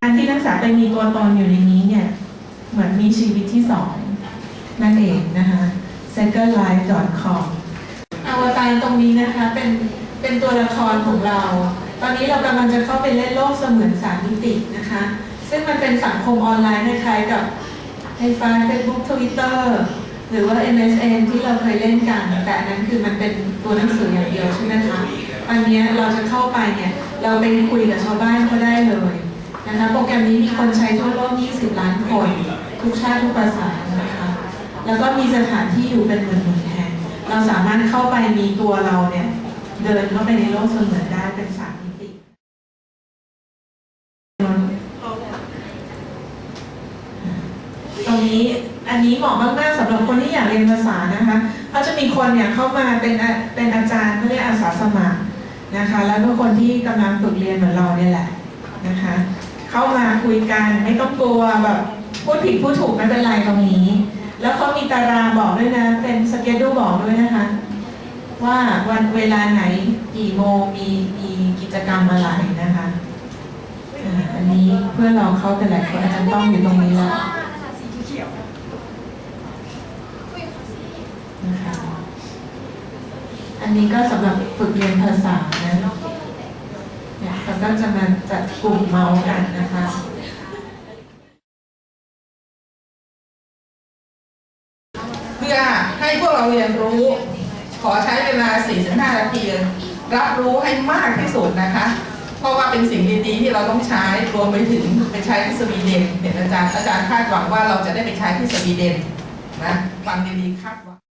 การที่นักศึกษาไปมีตัวตนอยู่ในนี้เนี่ยเหมือนมีชีวิตที่สองนั่นเองนะคะ secondlife.com อวตารตรงนี้นะคะเป็นเป็นตัวละครของเรา ตอนนี้เรากำลังจะเข้าไปเล่นโลกเสมือนสามมิตินะคะ ซึ่งมันเป็นสังคมออนไลน์คล้ายๆกับไฮไฟเฟซบุ๊กทวิตเตอร์หรือว่า MSN ที่เราเคยเล่นกัน แต่นั้นคือมันเป็นตัวหนังสืออย่างเดียวใช่ไหมคะอันนี้เราจะเข้าไปเนี่ย เราไปคุยกับชาวบ้านก็ได้เลย นะคะโปรแกรมนี้มีคนใช้ทั่วโลก 20 ล้านคน ทุกชาติทุกภาษานะคะ แล้วก็มีสถานที่อยู่เป็นหมื่นๆแห่ง เราสามารถเข้าไปมีตัวเราเนี่ย เดินเข้าไปในโลกเสมือนได้เป็นสามมิติตรงนี้อันนี้เหมาะมากๆสำหรับคนที่อยากเรียนภาษานะคะเขาจะมีคนเนี่ยเข้ามาเป็นอาเป็นอาจารย์เขาเรียกอาสาสมัครนะคะ แล้วก็คนที่กำลังฝึกเรียนเหมือนเราเนี่ยแหละนะคะ คุยกัน ไม่ต้องกลัวแบบพูดผิดพูดถูกไม่เป็นไรตรงนี้ แล้วเขามีตารางบอกด้วยนะ เป็นสเกจดูบอกด้วยนะคะ ว่าวันเวลาไหนกี่โมงมีมีกิจกรรมอะไรนะคะอันนี้เพื่อเราเข้าแต่หลายคนอาจารย์ต้องอยู่ตรงนี้แล้วนะคะอันนี้ก็สำหรับฝึกเรียนภาษานะเนี่ยเราก็จะมาจัดกลุ่มเมาส์กันนะคะ พื่อให้พวกเราเรียนรู้ ขอใช้เวลา 45 นาทีรับรู้ให้มากที่สุดนะคะ เพราะว่าเป็นสิ่งดีๆที่เราต้องใช้รวมไปถึงไปใช้ที่สวีเดนเห็นอาจารย์อาจารย์คาดหวังว่าเราจะได้ไปใช้ที่สวีเดนนะฟังดีๆคาดหวัง